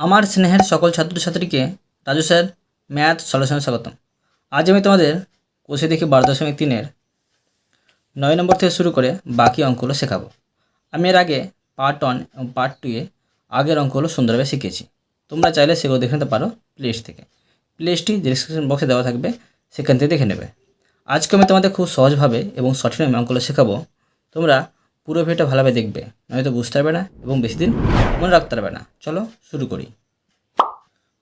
আমার স্নেহের সকল ছাত্রছাত্রীকে রাজু স্যার, ম্যাথ সলিউশনে স্বাগতম। আজ আমি তোমাদের কোষে দেখি বারো দশমিক তিনের নয় নম্বর থেকে শুরু করে বাকি অঙ্কগুলো শেখাবো। আমি এর আগে পার্ট ওয়ান এবং পার্ট টুয়ে আগের অঙ্কগুলো সুন্দরভাবে শিখেছি। তোমরা চাইলে সেগুলো দেখে নিতে পারো প্লেলিস্ট থেকে। প্লেলিস্টটি ডিসক্রিপশন বক্সে দেওয়া থাকবে, সেখান থেকে দেখে নেবে। আজকে আমি তোমাদের খুব সহজভাবে এবং সঠিক অঙ্কগুলো শেখাবো। তোমরা পুরো ভিডিওটা ভালোভাবে দেখবে, নয়তো বুঝতে পারবে না এবং বেশি দিন মনে রাখতে পারবে না। চলো শুরু করি।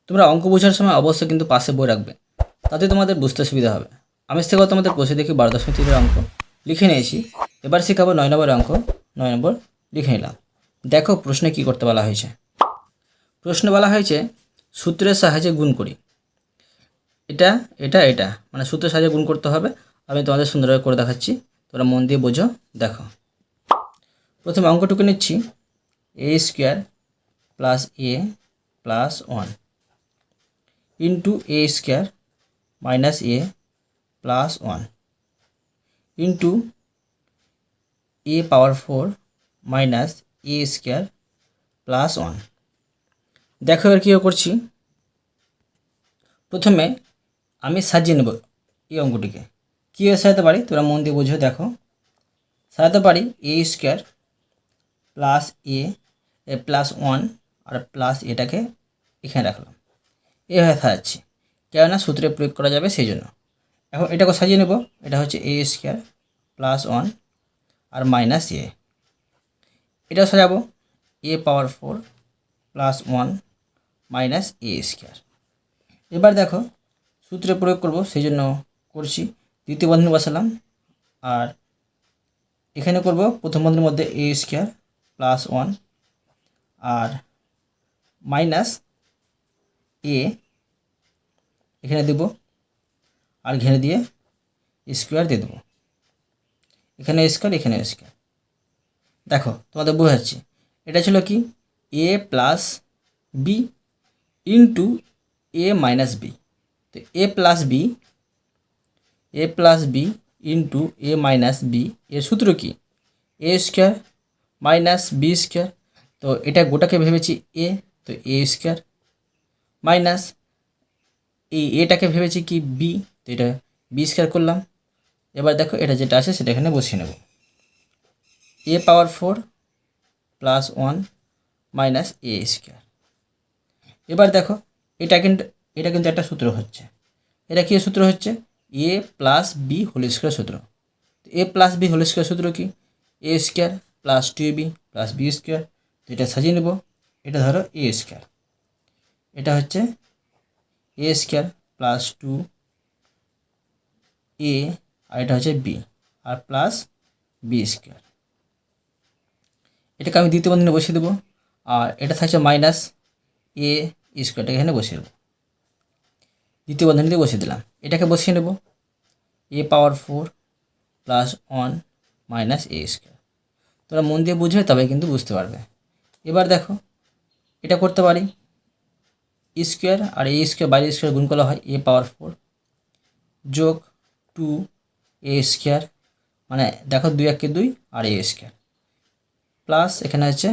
তোমরা অঙ্ক বোঝার সময় অবশ্যই কিন্তু পাশে বই রাখবে, তাতে তোমাদের বুঝতে সুবিধা হবে। আমি শেখাবো তোমাদের বসে দেখি বারো দশমিক তিনের অঙ্ক। লিখে নিয়েছি। এবার শেখাবো নয় নম্বর অঙ্ক। নয় নম্বর লিখে নিলাম। দেখো প্রশ্নে কি করতে বলা হয়েছে। প্রশ্নে বলা হয়েছে, সূত্রের সাহায্যে গুণ করি। এটা এটা এটা। মানে সূত্রের সাহায্যে গুণ করতে হবে। আমি তোমাদের সুন্দরভাবে করে দেখাচ্ছি। তোমরা মন দিয়ে বোঝো, দেখো। প্রথমে অঙ্কটুকু নিচ্ছি। A square plus a plus one into a square minus a plus one into a power four minus a square plus one দেখো এবার কী করছি? প্রথমে আমি সাজিয়ে নেব এই অঙ্কটিকে। কীভাবে সাজাতে পারি? তোমরা মন দিয়ে বুঝে, দেখো। সাজাতে পারি a square plus a plus one R plus এটাকে এখানে রাখলাম। এভাবে সাজাচ্ছি কেননা সূত্রে প্রয়োগ করা যাবে সেই জন্য এখন এটাকে সাজিয়ে নেব। এটা হচ্ছে এ স্কোয়ার প্লাস ওয়ান আর মাইনাস এ এটাও সাজাবো। A power four plus one minus a square এবার দেখো, সূত্রে প্রয়োগ করব সেই জন্য করছি। দ্বিতীয় বন্ধনী বসালাম। আর এখানে করব প্রথম বন্ধনীর মধ্যে এ স্কোয়ার প্লাস ওয়ান আর মাইনাস এ এখানে দেব আর ঘেরে দিয়ে স্কোয়ার দিয়ে দেবো। এখানে স্কোয়ার এখানে স্কোয়ার দেখো, তোমাদের বোঝাচ্ছি। এটা ছিল কি? A plus b into a minus b তো a plus b a plus b into a minus b এর সূত্র কি? A square minus b square. তো এটা গোটাকে ভেবেছি এ, তো এ স্কোয়ার। মাইনাস এই এটাকে ভেবেছি কি বি, তো এটা বি স্কোয়ার করলাম। এবার দেখো এটা যেটা আছে সেটা এখানে বসিয়ে নেব। A power four plus one minus a square. এবার দেখো, এটা কিন্তু এটা কিন্তু একটা সূত্র হচ্ছে। এটা কী সূত্র হচ্ছে? A plus b whole square সূত্র। A plus b whole square সূত্র কি? A square. Plus two b plus b square তো এটা সাজিয়ে নেব। এটা ধরো এ স্কোয়ার এটা হচ্ছে a square plus two a আর এটা হচ্ছে বি আর প্লাস বি স্কোয়ার এটাকে আমি দ্বিতীয় বন্ধনে বসিয়ে দেবো আর এটা থাকছে মাইনাস এ স্কোয়ারটাকে এখানে বসিয়ে দেবো। দ্বিতীয় বন্ধনীতে বসিয়ে দিলাম। এটাকে বসিয়ে নেব। A power four plus one minus a square তোমরা মন দিয়ে বুঝবে, তবে কিন্তু বুঝতে পারবে। এবার দেখো, এটা করতে পারি। স্কোয়ার আর এ স্কোয়ার বাইরে স্কোয়ার গুণ করা হয় এ পাওয়ার ফোর যোগ টু এ স্কোয়ার মানে দেখো দুই একে দুই আর এ স্কোয়ার। প্লাস এখানে আছে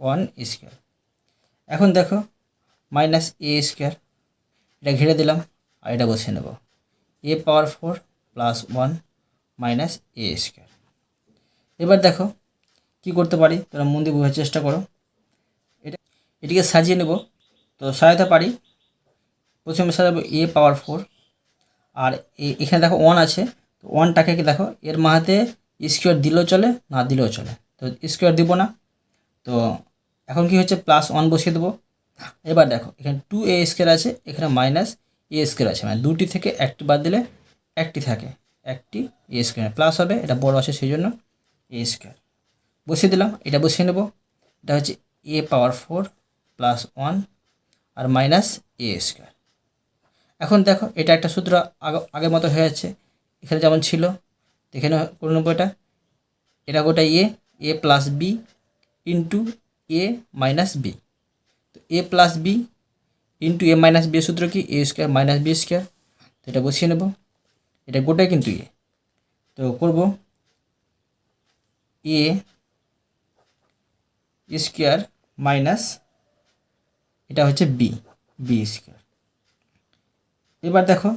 ওয়ান স্কোয়ার। এখন দেখো, মাইনাস এ স্কোয়ার, এটা ঘিরে দিলাম আর এটা বসিয়ে নেব। A power four plus one minus a square. এবার দেখো কি করতে পারি? তোমরা মন দিয়ে বোঝার চেষ্টা করো। এটা, এটিকে সাজিয়ে নেব। তো সাজাতে পারি। প্রথমে সাজাবো এ পাওয়ার ফোর আর এখানে দেখো ওয়ান আছে। তো ওয়ানটাকে কি দেখো? এর মাহাতে স্কোয়ার দিলেও চলে, না দিলেও চলে। তো স্কোয়ার দিব না। তো এখন কি হচ্ছে? প্লাস ওয়ান বসিয়ে দেবো। এবার দেখো, এখানে টু এ স্কোয়ার আছে, এখানে মাইনাস এ স্কোয়ার আছে। মানে দুটি থেকে একটি বাদ দিলে একটি থাকে। একটি এ স্কোয়ার প্লাস হবে, এটা বড় আছে সেই জন্য এ স্কোয়ার বসিয়ে দিলাম, এটা বসিয়ে নেব। এটা হচ্ছে a power four plus one R minus A square এখন দেখো, এটা একটা সূত্র আগে, আগের মতো হয়ে যাচ্ছে। এখানে যেমন ছিল এখানে করে নেব এটা। এটা গোটা a a plus b into a minus b তো a plus b into a minus b সূত্র কি? A square minus b square তো এটা বসিয়ে নেব। এটা গোটাই কিন্তু এ তো করব এ স্কোয়ার মাইনাস, এটা হচ্ছে বি বি স্কোয়ার। এবার দেখো,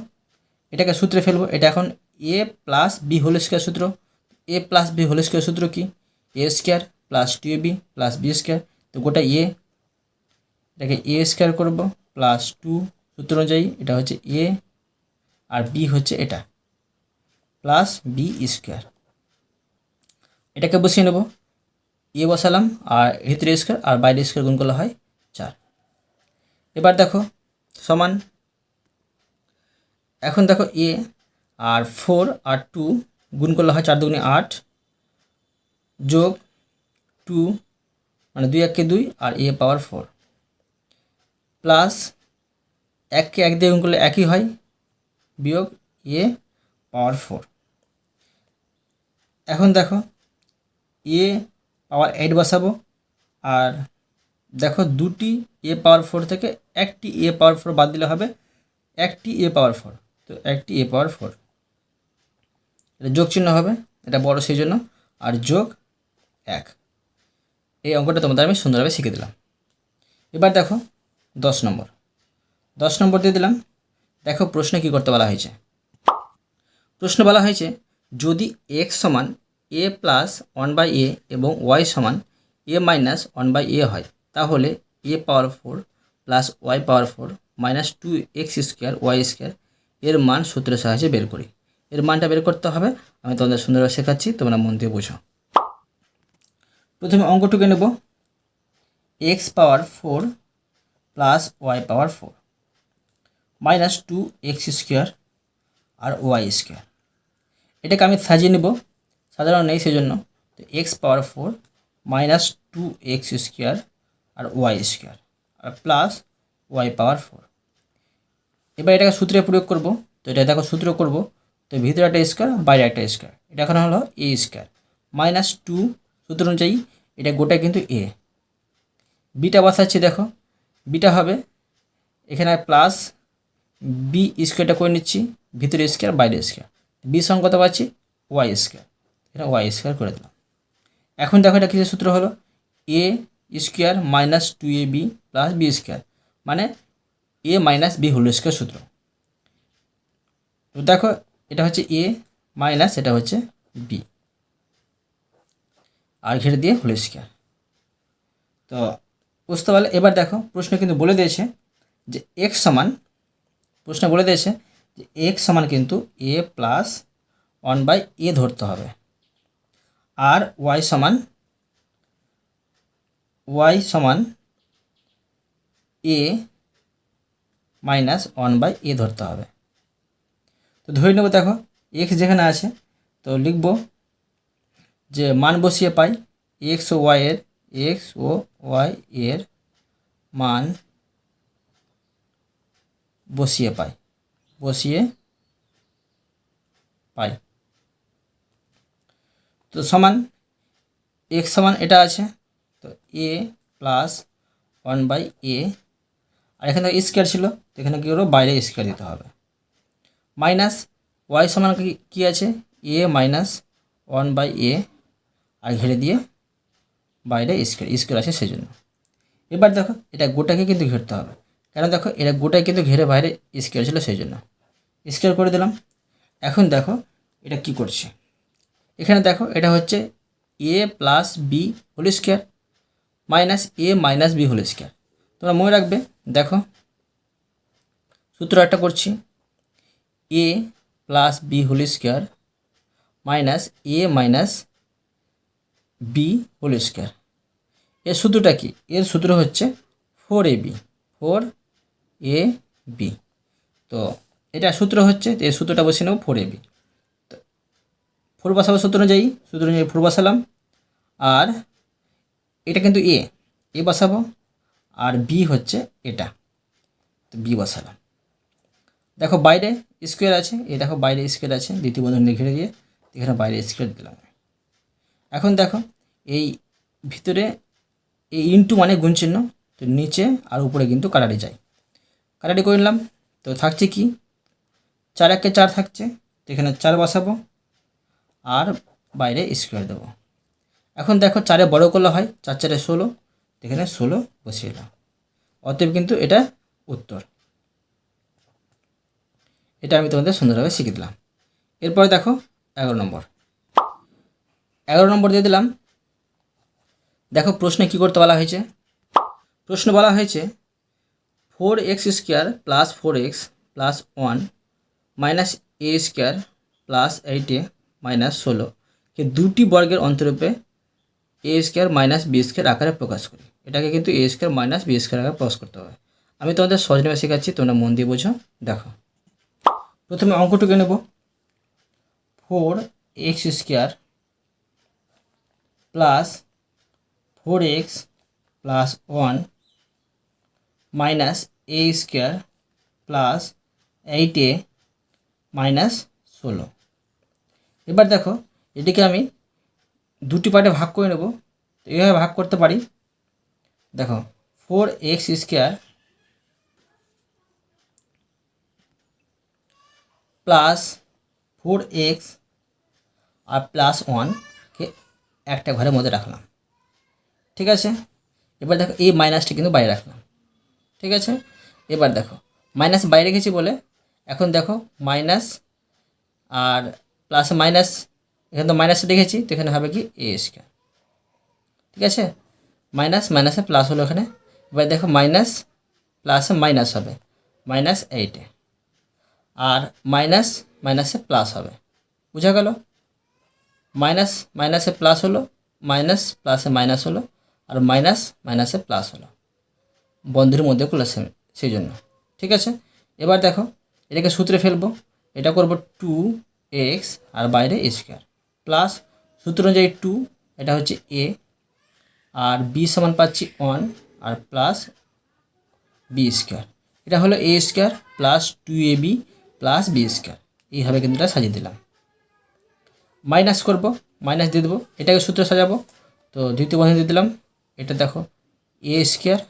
এটাকে সূত্রে ফেলব, এটা এখন a plus b whole square সূত্র। A plus b whole square সূত্র কি? A square plus two a b plus b square তো গোটা এ এটাকে এ স্কোয়ার করব প্লাস টু সূত্র অনুযায়ী, এটা হচ্ছে এ আর বি হচ্ছে এটা প্লাস বি স্কোয়ার এটাকে বসিয়ে নেব। এ বসালাম আর ভিতরে স্কোয়ার আর বাইরে স্কোয়ার গুণ করলে হয় চার। এবার দেখো, সমান। এখন দেখো এ আর ফোর আর টু গুণ করলে হয় চার দুগুণে আট যোগ টু মানে দুই এককে দুই আর এ পাওয়ার ফোর। প্লাস এককে এক দিয়ে গুণ করলে একই হয়, বিয়োগ এ পাওয়ার ফোর। এখন দেখো, এ পাওয়ার এইট বসাবো। আর দেখো দুটি এ পাওয়ার ফোর থেকে একটি এ পাওয়ার ফোর বাদ দিলে হবে। একটি এ পাওয়ার ফোর তো একটি এ পাওয়ার ফোর এটা যোগ চিহ্ন হবে, এটা বড় সেই জন্য। আর যোগ এক। এই অঙ্কটা তোমাদের আমি সুন্দরভাবে শিখে দিলাম। এবার দেখো দশ নম্বর। দশ নম্বর দিয়ে দিলাম। দেখো প্রশ্নে কী করতে বলা হয়েছে? প্রশ্ন বলা হয়েছে, যদি এক্স সমান a plus one by a এবং ওয়াই সমান a minus one by a হয়। তাহলে a power four plus y power four minus two x square y square এর মান সূত্রের সাহায্যে বের করি। এর মানটা বের করতে হবে। আমি তোমাদের সুন্দরভাবে শেখাচ্ছি, তোমরা মন দিয়ে বোঝো। প্রথমে অঙ্কটুকু নেব। X power four plus y power four minus two x square আর ওয়াই স্কোয়ার এটাকে আমি সাজিয়ে নেব। সাধারণ নেই, সেজন্য তো x power four minus two x square আর ওয়াই স্কোয়ার আর প্লাস ওয়াই পাওয়ার ফোর এবার এটাকে সূত্রে প্রয়োগ করব। তো এটা দেখো সূত্র করব। তো ভিতরে একটা স্কোয়ার বাইরে একটা স্কোয়ার এটা এখন হলো এ স্কোয়ার মাইনাস টু সূত্র অনুযায়ী এটা গোটা কিন্তু এ বিটা বসাচ্ছি, দেখো। বিটা হবে এখানে প্লাস বি স্কোয়ারটা করে নিচ্ছি, ভিতরে স্কোয়ার বাইরে স্কোয়ার বি সঙ্গে কত পাচ্ছি ওয়াই স্কোয়ার এটা ওয়াই স্কোয়ার করে দিলাম। এখন দেখো এটা কিসের সূত্র হলো? A square minus two a b plus b square মানে a minus b whole square সূত্র। তো দেখো, এটা হচ্ছে এ মাইনাস এটা হচ্ছে বি আর ঘেরে দিয়ে হোল স্কোয়ার তো বুঝতে পারলে, এবার দেখো, প্রশ্ন কিন্তু বলে দিয়েছে যে এক্স সমান, প্রশ্ন বলে দিয়েছে যে এক্স সমান কিন্তু a plus one by a ধরতে হবে। আর ওয়াই সমান ওয়াই সমান a minus one by a ধরতে হবে। তো ধরে নেব দেখো এক্স যেখানে আছে, তো লিখব যে মান বসিয়ে পাই এক্স ও ওয়াই এর এক্স ও ওয়াই এর মান বসিয়ে পাই বসিয়ে পাই। তো সমান এক্স সমান এটা আছে, তো a plus one by a আর এখানে স্কোয়ার ছিল, তো এখানে কী করব? বাইরে স্কোয়ার দিতে হবে। মাইনাস ওয়াই সমান কি আছে? A minus one by a আর ঘেরে দিয়ে বাইরে স্কোয়ার স্কোয়ার আছে সেই জন্য এবার দেখো, এটা গোটাকে কিন্তু ঘেরতে হবে। কেন দেখো, এটা গোটায় কিন্তু ঘেরে বাইরে স্কোয়ার ছিল সেই জন্য স্কোয়ার করে দিলাম। এখন দেখো, এটা কি করছে? এখানে দেখো, এটা হচ্ছে a plus b whole square minus a minus b whole square তোমরা মনে রাখবে, দেখো, সূত্র একটা করছি। A plus b whole square minus a minus b whole square এর সূত্রটা কি? এর সূত্র হচ্ছে four a b four a b তো, এটা সূত্র হচ্ছে এর সূত্রটা বসে নেব ফোর এ বি ফোর বসাবো সূত্র অনুযায়ী সূত্র অনুযায়ী ফোর বসালাম আর এটা কিন্তু এ এ বসাবো, আর বি হচ্ছে এটা, তো বি বসালাম। দেখো বাইরে স্কোয়ার আছে এ দেখো বাইরে স্কোয়ার আছে, দ্বিতীয় বন্ধন লিখে দিয়ে এখানে বাইরে স্কোয়ার দিলাম। এখন দেখো এই ভিতরে এই ইন্টু মানে গুণ চিহ্ন, তো নিচে আর উপরে কিন্তু কাটারি যায়। কাটারি করে নিলাম, তো থাকছে কি? চার একে চার থাকছে, তো এখানে চার বসাবো আর বাইরে স্কোয়ার দেবো। এখন দেখো চারে বড় করলে হয়, চার চারে ষোলো, এখানে ষোলো বসিয়ে দিলাম অতএব কিন্তু এটা উত্তর। এটা আমি তোমাদের সুন্দরভাবে শিখে দিলাম। এরপরে দেখো এগারো নম্বর। এগারো নম্বর দিয়ে দিলাম, দেখো প্রশ্নে কী করতে বলা হয়েছে? প্রশ্ন বলা হয়েছে four x square plus four x plus one minus a square plus eight a minus ষোলো, কে দুটি বর্গের অন্তরূপে a square minus b square আকারে প্রকাশ করি। এটাকে কিন্তু a square minus b square আকারে প্রকাশ করতে হবে। আমি তোমাদের সহজভাবে শেখাচ্ছি, তোমরা মন দিয়ে বোঝো, দেখো। প্রথমে অঙ্কটুকু নেব। Four x square plus four x plus one minus a square plus eight a minus ষোলো। এবার দেখো, এটিকে আমি দুটি পার্টে ভাগ করে নেব। এইভাবে ভাগ করতে পারি। দেখো four x square plus four x আর প্লাস ওয়ানকে একটা ঘরের মধ্যে রাখলাম। ঠিক আছে? এবার দেখো, এই মাইনাসটি কিন্তু বাইরে রাখলাম। ঠিক আছে? এবার দেখো মাইনাস বাইরে রেখেছি বলে, এখন দেখো মাইনাস আর প্লাস মাইনাস এখানে তো মাইনাস রেখেছি তো এখানে হবে কি এ স্কোয়ার ঠিক আছে? মাইনাস মাইনাসে প্লাস হলো এখানে। এবার দেখো মাইনাস প্লাসে মাইনাস হবে। মাইনাস এইটে আর মাইনাস মাইনাসে প্লাস হবে। বুঝা গেল? মাইনাস মাইনাসে প্লাস হলো মাইনাস প্লাসে মাইনাস হলো, আর মাইনাস মাইনাসে প্লাস হলো। বন্ধুর মধ্যে করল সে- সেই জন্য ঠিক আছে? এবার দেখো, এটাকে সূত্রে ফেলব। এটা করব টু এক্স আর বাইরে স্কোয়ার প্লাস সূত্র অনুযায়ী টু এটা হচ্ছে এ আর বি সমান পাচ্ছি ওয়ান আর প্লাস বি স্কোয়ার এটা হলো a square plus two a b plus b square এইভাবে কিন্তু এটা সাজিয়ে দিলাম। মাইনাস করব মাইনাস দিয়ে দেবো। এটাকে সূত্র সাজাবো। তো দ্বিতীয় বন্ধন দিয়ে দিলাম। এটা দেখো এ স্কোয়ার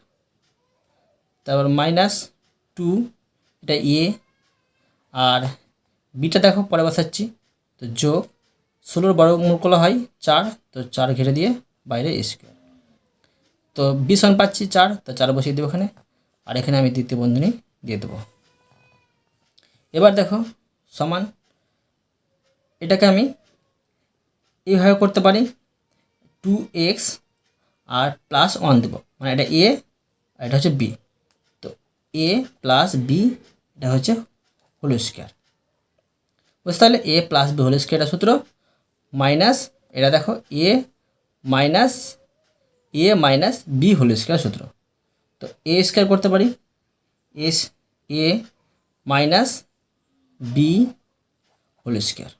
তারপর মাইনাস টু এটা এ আর বিটা দেখো, পরে বসাচ্ছি। তো যোগ ষোলোর বড় মূল করা হয়, চার, তো চার ঘিরে দিয়ে বাইরে স্কোয়ার তো বিশ পাচ্ছি, চার, তো চার বসিয়ে দেবো এখানে। আর এখানে আমি দ্বিতীয় বন্ধনী দিয়ে দেবো। এবার দেখো, সমান, এটাকে আমি এইভাবে করতে পারি টু এক্স আর প্লাস ওয়ান দেবো। মানে এটা এ আর এটা হচ্ছে বি তো এ প্লাস বি এটা হচ্ছে হোল স্কোয়ার বুঝতে পারলে a plus b whole square সূত্র মাইনাস এটা দেখো a minus a minus b whole square সূত্র। তো এ স্কোয়ার করতে পারি। S a minus b whole square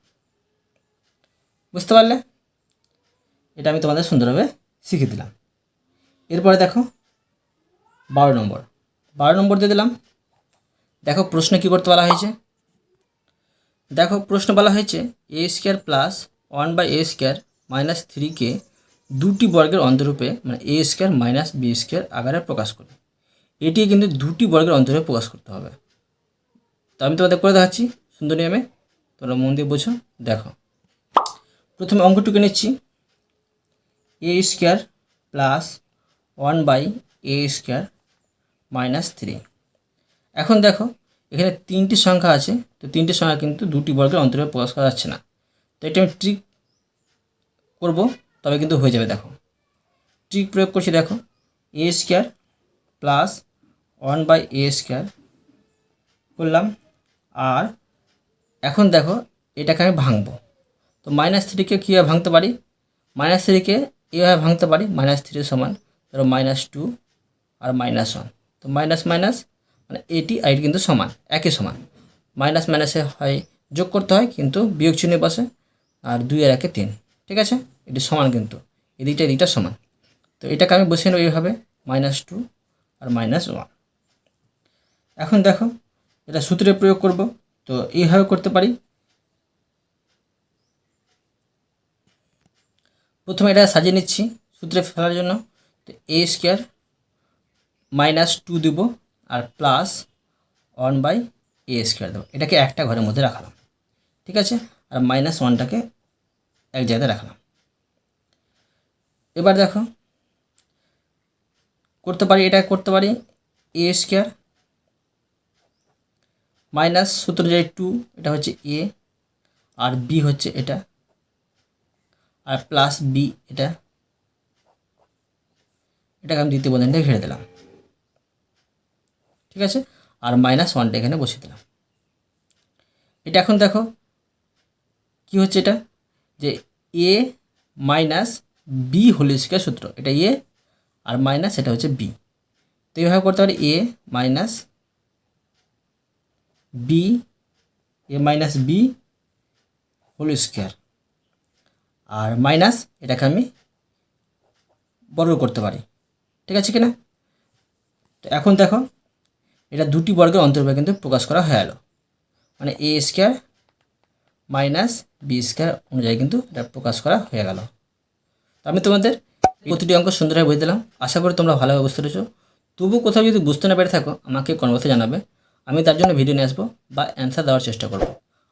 বুঝতে পারলে? এটা আমি তোমাদের সুন্দরভাবে শিখে দিলাম। এরপরে দেখো বারো নম্বর। বারো নম্বর দিয়ে দিলাম। দেখো প্রশ্ন কী করতে বলা হয়েছে? দেখো, প্রশ্ন বলা হয়েছে a square plus one by a square minus থ্রিকে দুটি বর্গের অন্তরূপে মানে a square minus b square আকারে প্রকাশ করি। এটি কিন্তু দুটি বর্গের অন্তরূপে প্রকাশ করতে হবে। তো আমি তোমাদের করে দেখাচ্ছি সুন্দর নিয়মে। তোমরা মন দিয়ে বোঝো, দেখো। প্রথমে অঙ্কটুকু নিচ্ছি। A square plus one by a square minus three এখন দেখো এখানে তিনটি সংখ্যা আছে, তো তিনটি সংখ্যা কিন্তু দুটি বর্গের অন্তরে প্রকাশ করা যাচ্ছে না। তো এটা আমি ট্রিক করব, তবে কিন্তু হয়ে যাবে, দেখো। ট্রিক প্রয়োগ করছি, দেখো। A square plus one by a square করলাম, আর এখন দেখো, এটাকে আমি ভাঙবো। তো মাইনাস থ্রিকে কীভাবে ভাঙতে পারি? মাইনাস থ্রিকে এইভাবে ভাঙতে পারি? মাইনাস থ্রি সমান, ধরো মাইনাস টু আর মাইনাস ওয়ান তো মাইনাস মাইনাস মানে এটি আর এটি কিন্তু সমান একই সমান। মাইনাস মাইনাসে হয়, যোগ করতে হয় কিন্তু বিয়োগ চিহ্নে বসে আর দুই আর একে তিন, ঠিক আছে? এটি সমান কিন্তু এদিকটা এদিকটা সমান। তো এটাকে আমি বসিয়ে নেব এইভাবে, মাইনাস টু আর মাইনাস ওয়ান। এখন দেখো, এটা সূত্রে প্রয়োগ করব, তো এইভাবে করতে পারি। প্রথমে এটা সাজিয়ে নিচ্ছি সূত্রে ফেলার জন্য, তো এ স্কোয়ার মাইনাস টু দেবো। আর plus one by a square দেবো। এটাকে একটা ঘরের মধ্যে রাখলাম, ঠিক আছে? আর মাইনাস ওয়ানটাকে এক জায়গায় রাখলাম। এবার দেখো, করতে পারি এটা করতে পারি এ স্কোয়ার মাইনাস সূত্র যায় টু এটা হচ্ছে এ আর বি হচ্ছে এটা, আর প্লাস বি এটা, এটাকে আমি দ্বিতীয় বন্ধনীতে ঘিরে দিলাম। ঠিক আছে? আর মাইনাস ওয়ানটা এখানে বসিয়ে দিলাম। এটা এখন দেখো, কি হচ্ছে এটা? যে a minus b whole square সূত্র, এটা এ আর মাইনাস এটা হচ্ছে বি তো এইভাবে করতে পারি a minus b a minus b whole square. R minus এটাকে আমি বর্গ করতে পারি। ঠিক আছে কিনা? তো এখন দেখো এটা দুটি বর্গের অন্তর্ভুক্ত কিন্তু প্রকাশ করা হয়ে গেল মানে a square minus b square অনুযায়ী কিন্তু এটা প্রকাশ করা হয়ে গেল। আমি তোমাদের প্রতিটি অঙ্ক সুন্দরভাবে বুঝে দিলাম। আশা করি তোমরা ভালোভাবে বুঝতে পেরেছ। তবু কোথাও যদি বুঝতে না পেরে থাকো, আমাকে কনভার্সে জানাবে। আমি তার জন্য ভিডিও নিয়ে আসব বা অ্যান্সার দেওয়ার চেষ্টা করব।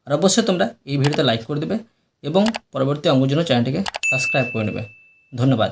আর অবশ্যই তোমরা এই ভিডিওতে লাইক করে দেবে এবং পরবর্তী অঙ্কের জন্য চ্যানেলটিকে সাবস্ক্রাইব করে নেবে। ধন্যবাদ।